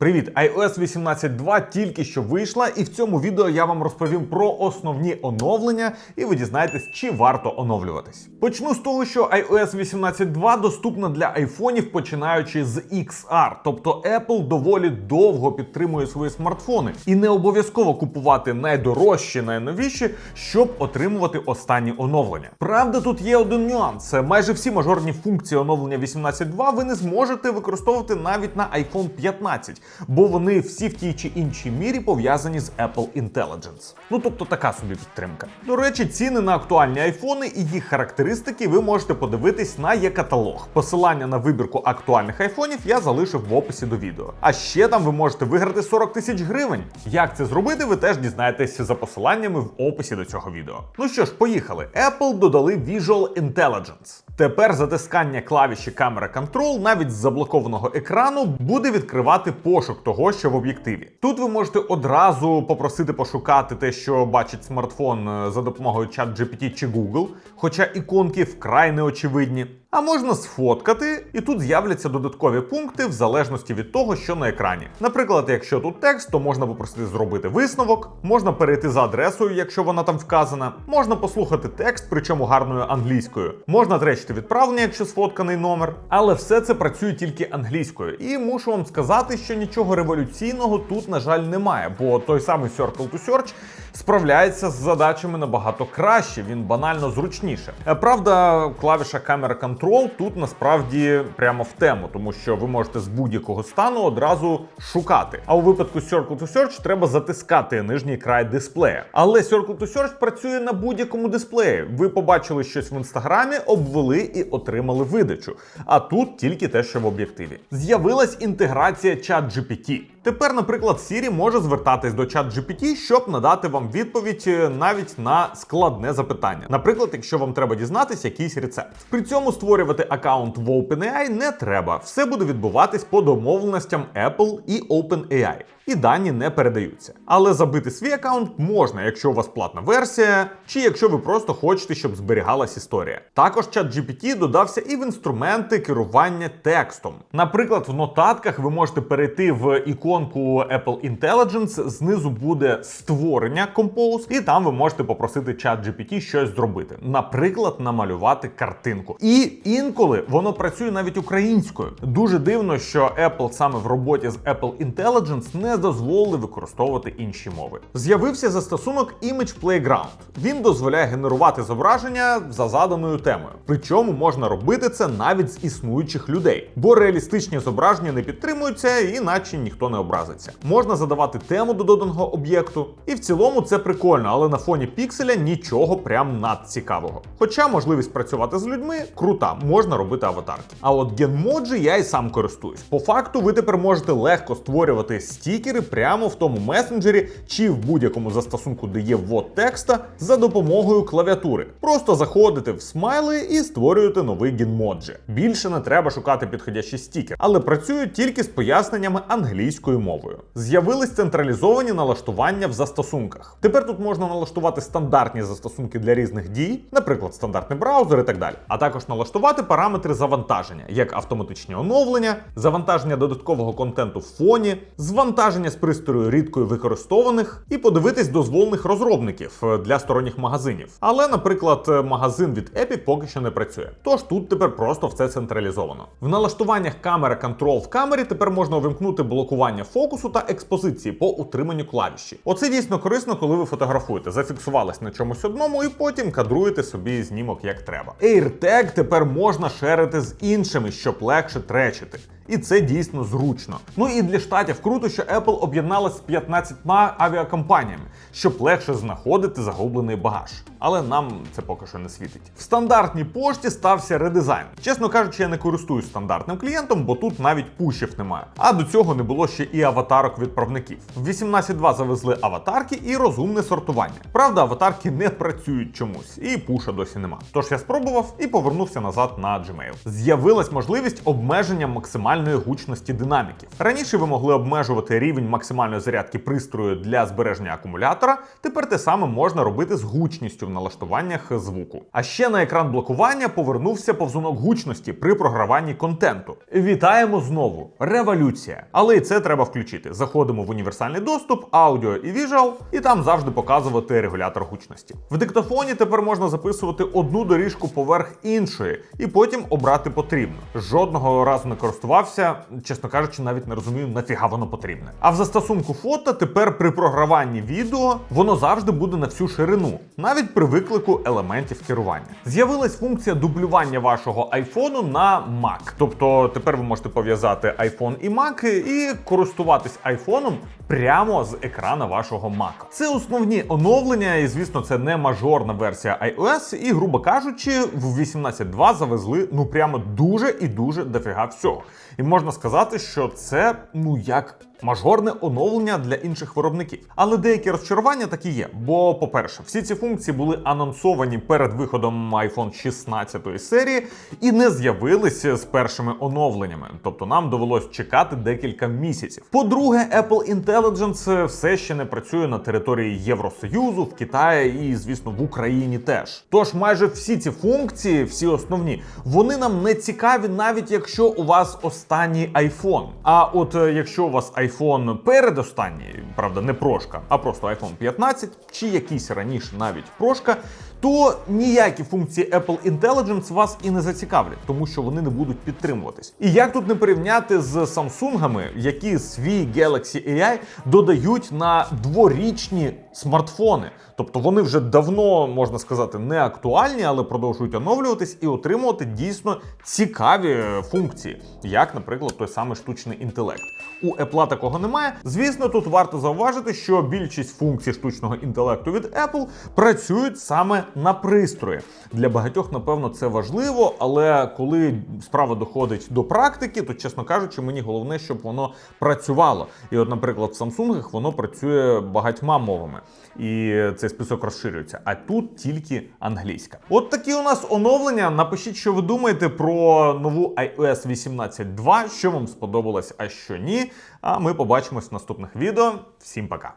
Привіт, iOS 18.2 тільки що вийшла, і в цьому відео я вам розповім про основні оновлення, і ви дізнаєтесь, чи варто оновлюватись. Почну з того, що iOS 18.2 доступна для айфонів, починаючи з XR, тобто Apple доволі довго підтримує свої смартфони, і не обов'язково купувати найдорожчі, найновіші, щоб отримувати останні оновлення. Правда, тут є один нюанс: майже всі мажорні функції оновлення 18.2 ви не зможете використовувати навіть на iPhone 15 бо вони всі в тій чи іншій мірі пов'язані з Apple Intelligence. Ну тобто така собі підтримка. До речі, ціни на актуальні айфони і їх характеристики ви можете подивитись на є-каталог. Посилання на вибірку актуальних айфонів я залишив в описі до відео. А ще там ви можете виграти 40 тисяч гривень. Як це зробити, ви теж дізнаєтесь за посиланнями в описі до цього відео. Ну що ж, поїхали. Apple додали Visual Intelligence. Тепер затискання клавіші камера Control навіть з заблокованого екрану буде відкривати пошук того, що в об'єктиві. Тут ви можете одразу попросити пошукати те, що бачить смартфон е, за допомогою чат GPT чи Google, хоча іконки вкрай неочевидні. А можна сфоткати, і тут з'являться додаткові пункти в залежності від того, що на екрані. Наприклад, якщо тут текст, то можна попросити зробити висновок, можна перейти за адресою, якщо вона там вказана, можна послухати текст, причому гарною англійською, можна тречити відправлення, якщо сфотканий номер. Але все це працює тільки англійською. І мушу вам сказати, що нічого революційного тут, на жаль, немає, бо той самий Circle to Search справляється з задачами набагато краще, він банально зручніше. Е, Правда, клавіша камера Control тут насправді прямо в тему, тому що ви можете з будь-якого стану одразу шукати. А у випадку Circle to Search треба затискати нижній край дисплея. Але Circle to Search працює на будь-якому дисплеї. Ви побачили щось в інстаграмі, обвели і отримали видачу. А тут тільки те, що в об'єктиві. З'явилась інтеграція ChatGPT. Тепер, наприклад, Siri може звертатись до ChatGPT, щоб надати вам відповідь е, навіть на складне запитання. Наприклад, якщо вам треба дізнатись якийсь рецепт. При цьому створювати аккаунт в OpenAI не треба. Все буде відбуватись по домовленостям Apple і OpenAI. І дані не передаються. Але забити свій аккаунт можна, якщо у вас платна версія, чи якщо ви просто хочете, щоб зберігалась історія. Також ChatGPT додався і в інструменти керування текстом. Наприклад, в нотатках ви можете перейти в іконку Apple Intelligence, знизу буде створення Compose, і там ви можете попросити ChatGPT щось зробити. Наприклад, намалювати картинку. І інколи воно працює навіть українською. Дуже дивно, що Apple саме в роботі з Apple Intelligence не дозволили використовувати інші мови. З'явився застосунок Image Playground. Він дозволяє генерувати зображення за заданою темою. Причому можна робити це навіть з існуючих людей, бо реалістичні зображення не підтримуються, іначе ніхто не образиться. Можна задавати тему до доданого об'єкту, і в цілому це прикольно, але на фоні пікселя нічого прям надцікавого. Хоча можливість працювати з людьми крута, можна робити аватарки. А от генмоджі я і сам користуюсь. По факту, ви тепер можете легко створювати стікери прямо в тому месенджері чи в будь-якому застосунку, де є ввод текста, за допомогою клавіатури. Просто заходите в смайли і створюєте новий генмоджі. Більше не треба шукати підходящий стікер, але працюють тільки з поясненнями англійською мовою. З'явились централізовані налаштування в застосунках. Тепер тут можна налаштувати стандартні застосунки для різних дій, наприклад, стандартний браузер і так далі. А також налаштувати параметри завантаження, як автоматичні оновлення, завантаження додаткового контенту в фоні, звантаження з пристрою рідкою використованих і подивитись дозволених розробників е, для сторонніх магазинів. Але, наприклад, е, магазин від Epic поки що не працює. Тож тут тепер просто все централізовано. В налаштуваннях камера Control в камері тепер можна увімкнути блокування фокусу та експозиції по утриманню клавіші. Оце дійсно корисно, коли ви фотографуєте. Зафіксувались на чомусь одному і потім кадруєте собі знімок як треба. AirTag тепер можна шерити з іншими, щоб легше тречити. І це дійсно зручно. Ну і для штатів круто, що Apple об'єдналась з 15 авіакомпаніями, щоб легше знаходити загублений багаж. Але нам це поки що не світить. В стандартній пошті стався редизайн. Чесно кажучи, я не користуюсь стандартним клієнтом, бо тут навіть пушів немає. А до цього не було ще і аватарок відправників. В 18.2 завезли аватарки і розумне сортування. Правда, аватарки не працюють чомусь, і пуша досі нема. Тож я спробував і повернувся назад на Gmail. З'явилась можливість обмеження максимальної максимальної гучності динаміків. Раніше ви могли обмежувати рівень максимальної зарядки пристрою для збереження акумулятора. Тепер те саме можна робити з гучністю в налаштуваннях звуку. А ще на екран блокування повернувся повзунок гучності при програванні контенту. Вітаємо знову! Революція! Але і це треба включити. Заходимо в універсальний доступ, аудіо і віжуал, і там завжди показувати регулятор гучності. В диктофоні тепер можна записувати одну доріжку поверх іншої, і потім обрати потрібно. Жодного разу не користувався, чесно кажучи, навіть не розумію, нафіга воно потрібне. А в застосунку фото тепер при програванні відео воно завжди буде на всю ширину, навіть при виклику елементів керування. З'явилась функція дублювання вашого айфону на Mac. Тобто тепер ви можете пов'язати iPhone і Mac і користуватись айфоном прямо з екрана вашого Mac. Це основні оновлення, і звісно, це не мажорна версія iOS. І, грубо кажучи, в 18.2 завезли ну прямо дуже і дуже дофіга всього. І можна сказати, що це ну як. Мажорне оновлення для інших виробників. Але деякі розчарування такі є. Бо, по-перше, всі ці функції були анонсовані перед виходом iPhone 16 серії і не з'явилися з першими оновленнями. Тобто нам довелось чекати декілька місяців. По-друге, Apple Intelligence все ще не працює на території Євросоюзу, в Китаї і, звісно, в Україні теж. Тож майже всі ці функції, всі основні, вони нам не цікаві, навіть якщо у вас останній iPhone. А от е, якщо у вас iPhone передостанній, правда, не прошка, а просто iPhone 15 чи якийсь раніше навіть прошка, то ніякі функції Apple Intelligence вас і не зацікавлять, тому що вони не будуть підтримуватись. І як тут не порівняти з Samsung, які свій Galaxy AI додають на дворічні смартфони. Тобто вони вже давно, можна сказати, не актуальні, але продовжують оновлюватись і отримувати дійсно цікаві функції, як, наприклад, той самий штучний інтелект. У Apple такого немає. Звісно, тут варто зауважити, що більшість функцій штучного інтелекту від Apple працюють саме на пристрої. Для багатьох, напевно, це важливо, але коли справа доходить до практики, то, чесно кажучи, мені головне, щоб воно працювало. І, от, наприклад, в Samsung воно працює багатьма мовами, і цей список розширюється. А тут тільки англійська. От такі у нас оновлення. Напишіть, що ви думаєте про нову iOS 18.2, що вам сподобалось, а що ні. А ми побачимось в наступних відео. Всім пока.